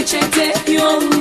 peçete yolla